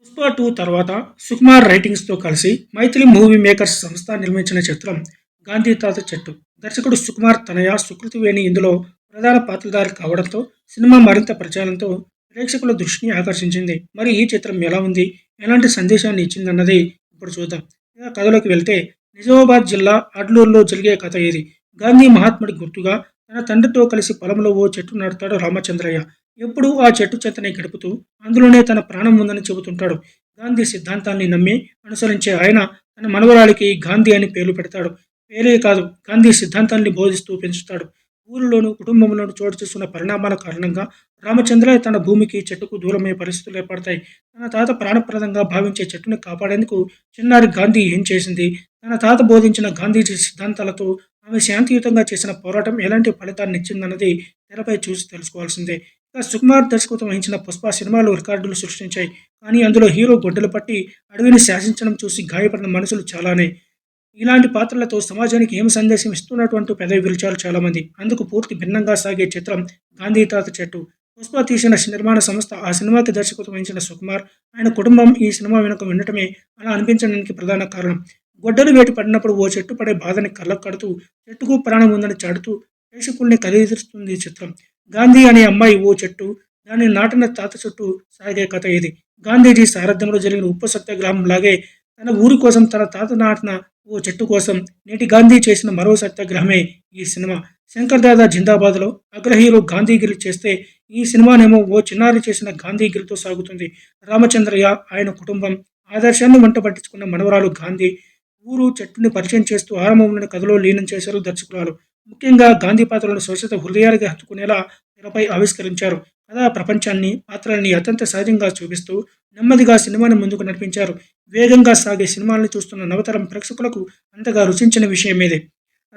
Pushpa two తర్వాత సుకుమార్ రైటింగ్స్తో కలిసి Maithili movie makers సంస్థ నిర్మించిన చిత్రం గాంధీ తాత చెట్టు. దర్శకుడు సుకుమార్ తనయ సుకృతి వేణి ఇందులో ప్రధాన పాత్రధారి కావడంతో సినిమా మరింత ప్రచారంతో ప్రేక్షకుల దృష్టిని ఆకర్షించింది. మరి ఈ చిత్రం ఎలా ఉంది? ఎలాంటి సందేశాన్ని ఇచ్చిందన్నది ఇప్పుడు చూద్దాం. ఇక కథలోకి వెళ్తే నిజామాబాద్ జిల్లా అడ్లూరులో జరిగే కథ ఇది గాంధీ మహాత్ముడి గుర్తుగా తన తండ్రితో కలిసి పొలంలో ఓ చెట్టు నాటుతాడు రామచంద్రయ్య. ఎప్పుడూ ఆ చెట్టు చెత్తనే గడుపుతూ అందులోనే తన ప్రాణం ఉందని చెబుతుంటాడు. గాంధీ సిద్ధాంతాన్ని నమ్మి అనుసరించే ఆయన తన మనవరాలికి గాంధీ అని పేరు పెడతాడు. పేరే కాదు గాంధీ సిద్ధాంతాన్ని బోధిస్తూ పెంచుతాడు. ఊరిలోనూ కుటుంబంలోనూ చోటు చేస్తున్న పరిణామాల కారణంగా రామచంద్రయ్య తన భూమికి చెట్టుకు దూరమయ్యే పరిస్థితులు ఏర్పడతాయి. తన తాత ప్రాణప్రదంగా భావించే చెట్టుని కాపాడేందుకు చిన్నారి గాంధీ ఏం చేసింది? తన తాత బోధించిన గాంధీజీ సిద్ధాంతాలతో ఆమె శాంతియుతంగా చేసిన పోరాటం ఎలాంటి ఫలితాన్ని ఇచ్చిందన్నది తెరపై చూసి తెలుసుకోవాల్సిందే. సుకుమార్ దర్శకత్వం వహించిన పుష్ప సినిమాలు రికార్డులు సృష్టించాయి. కానీ అందులో హీరో గొడ్డలు పట్టి అడవిని శాసించడం చూసి గాయపడిన మనుషులు చాలానే. ఇలాంటి పాత్రలతో సమాజానికి ఏం సందేశం ఇస్తున్నటువంటి పెదవి పిలిచారు చాలామంది. అందుకు పూర్తి భిన్నంగా సాగే చిత్రం గాంధీ తాత చెట్టు. పుష్ప తీసిన నిర్మాణ సంస్థ ఆ సినిమాకి దర్శకత్వం వహించిన సుకుమార్ ఆయన కుటుంబం ఈ సినిమా వెనుక వినటమే అలా అనిపించడానికి ప్రధాన కారణం. గొడ్డలు వేటి పడినప్పుడు ఓ చెట్టు పడే బాధని కళ్ళకు కడుతూ చెట్టుకు ప్రాణం ఉందని చాడుతూ ప్రేక్షకుల్ని కలిగిస్తుంది ఈ చిత్రం. గాంధీ అనే అమ్మాయి ఓ చెట్టు దాన్ని నాటిన తాత చుట్టూ సాగే కథ ఇది. గాంధీజీ సారథ్యంలో జరిగిన ఉప్పు సత్యాగ్రహం లాగే తన ఊరి కోసం తన తాత నాటిన ఓ చెట్టు కోసం నేటి గాంధీ చేసిన మరో సత్యాగ్రహమే ఈ సినిమా. శంకర్ దాదా జిందాబాద్లో అగ్రహీరో గాంధీగిరి చేస్తే ఈ సినిమానేమో ఓ చిన్నారి చేసిన గాంధీగిరితో సాగుతుంది. రామచంద్రయ్య ఆయన కుటుంబం ఆదర్శాన్ని వంట పట్టించుకున్న మనవరాలు గాంధీ ఊరు చెట్టుని పరిచయం చేస్తూ ఆరంభంలోని కథలో లీనం చేశారు దర్శకురాలు. ముఖ్యంగా గాంధీ పాత్రలను స్వచ్ఛత హృదయాలకి హత్తుకునేలా తెరపై ఆవిష్కరించారు. కథా ప్రపంచాన్ని పాత్రల్ని అత్యంత సహజంగా చూపిస్తూ నెమ్మదిగా సినిమాని ముందుకు నడిపించారు. వేగంగా సాగే సినిమాల్ని చూస్తున్న నవతరం ప్రేక్షకులకు అంతగా రుచించిన విషయమేదే.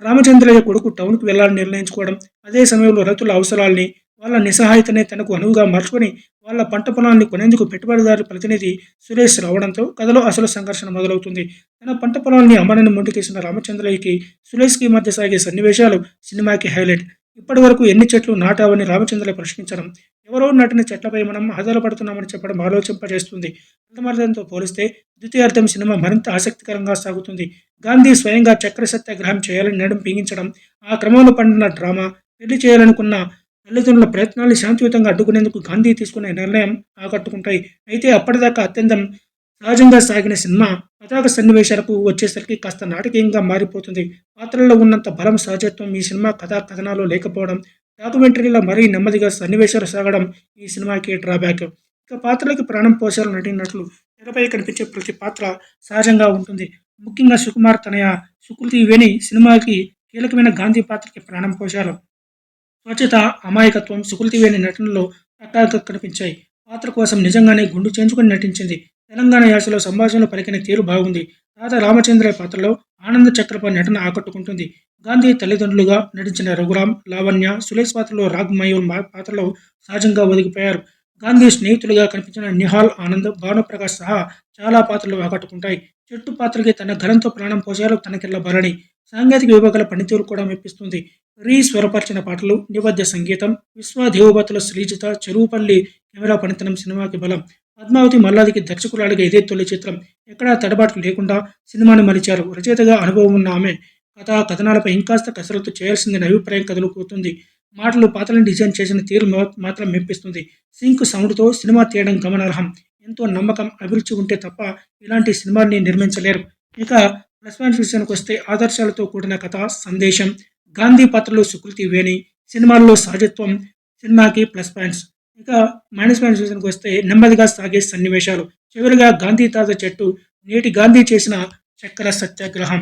రామచంద్రయ్య కొడుకు టౌన్కు వెళ్ళాలని నిర్ణయించుకోవడం అదే సమయంలో రైతుల అవసరాల్ని వాళ్ళ నిస్సహాయతనే తనకు అనువుగా మార్చుకొని వాళ్ళ పంట పొలాన్ని కొనేందుకు పెట్టుబడిదారు ప్రతినిధి సురేష్ రావడంతో కథలో అసలు సంఘర్షణ మొదలవుతుంది. తన పంట పొలాన్ని అమ్మనని మొండికేసిన రామచంద్రయ్యకి సురేష్కి మధ్య సాగే సన్నివేశాలు సినిమాకి హైలైట్. ఇప్పటి వరకు ఎన్ని చెట్లు నాటావని రామచంద్రయ్య ప్రశ్నించడం ఎవరో నాటిన చెట్లపై మనం ఆధారపడుతున్నామని చెప్పడం ఆలోచింపజేస్తుంది. ప్రథమార్థంతో పోలిస్తే ద్వితీయార్థం సినిమా మరింత ఆసక్తికరంగా సాగుతుంది. గాంధీ స్వయంగా చక్ర సత్యాగ్రహం చేయాలని నడుం పీగించడం ఆ క్రమంలో పండిన డ్రామా పెళ్ళి చేయాలనుకున్న తల్లిదండ్రుల ప్రయత్నాన్ని శాంతియుతంగా అడ్డుకునేందుకు గాంధీ తీసుకునే నిర్ణయం ఆకట్టుకుంటాయి. అయితే అప్పటిదాకా అత్యంతం సహజంగా సాగిన సినిమా పతాక సన్నివేశాలకు వచ్చేసరికి కాస్త నాటకీయంగా మారిపోతుంది. పాత్రల్లో ఉన్నంత బలం సహజత్వం ఈ సినిమా కథా కథనాలు లేకపోవడం డాక్యుమెంటరీలో మరీ నెమ్మదిగా సన్నివేశాలు సాగడం ఈ సినిమాకి డ్రాబ్యాక్. ఇక పాత్రలకి ప్రాణం పోసారు నటినట్లు తెరపై కనిపించే ప్రతి పాత్ర సహజంగా ఉంటుంది. ముఖ్యంగా సుకుమార్ తనయ సుకృతి వేణి సినిమాకి కీలకమైన గాంధీ పాత్రకి ప్రాణం పోశారు. స్వచ్ఛత అమాయకత్వం సుకృతి వేని నటనలో అట్టాగా కనిపించాయి. పాత్ర కోసం నిజంగానే గుండు చేంచుకొని నటించింది. తెలంగాణ యాసలో సంభాషణలు పలికిన తీరు బాగుంది. తాత రామచంద్రయ్య పాత్రలో ఆనంద చక్రప నటన ఆకట్టుకుంటుంది. గాంధీ తల్లిదండ్రులుగా నటించిన రఘురాం లావణ్య సులేష్ పాత్రలో రాగ్ మయూర్ పాత్రలో సహజంగా ఒదిగిపోయారు. గాంధీ స్నేహితులుగా కనిపించిన నిహాల్ ఆనంద్ భానుప్రకాష్ సహా చాలా పాత్రలు ఆకట్టుకుంటాయి. చెట్టు పాత్రకి తన ఘనంతో ప్రాణం పోసారు తనకిల్ల భరణి. సాంకేతిక విభాగాల పనితీరు కూడా మెప్పిస్తుంది. రీ స్వరపరిచిన పాటలు నిబద్ధ సంగీతం విశ్వదేవభతుల శ్రీజిత చెరువుపల్లి కెమెరా పనితనం సినిమాకి బలం. పద్మావతి మల్లాదికి దర్శకురాలిగా ఇదే తొలి చిత్రం. ఎక్కడా తడబాట్లు లేకుండా సినిమాను మలిచారు. రచయితగా అనుభవం ఉన్న ఆమె కథా కథనాలపై ఇంకాస్త కసరత్తు చేయాల్సిందని అభిప్రాయం కదులుకుతుంది మాటలు పాత్రలను డిజైన్ చేసిన తీరు మాత్రం మెప్పిస్తుంది. సింక్ సౌండ్తో సినిమా తీయడం గమనార్హం. ఎంతో నమ్మకం అభిరుచి ఉంటే తప్ప ఇలాంటి సినిమాని నిర్మించలేరు. ఇక ప్లస్ పాయింట్స్ విషయానికి వస్తే ఆదర్శాలతో కూడిన కథ సందేశం గాంధీ పాత్రలో సుకృతి వేణి సినిమాల్లో సహజత్వం సినిమాకి ప్లస్ పాయింట్స్ ఇక మైనస్ పాయింట్స్ విషయానికి వస్తే నెమ్మదిగా సాగే సన్నివేశాలు. చివరిగా గాంధీ తాత చెట్టు నేటి గాంధీ చేసిన చక్కెర సత్యాగ్రహం.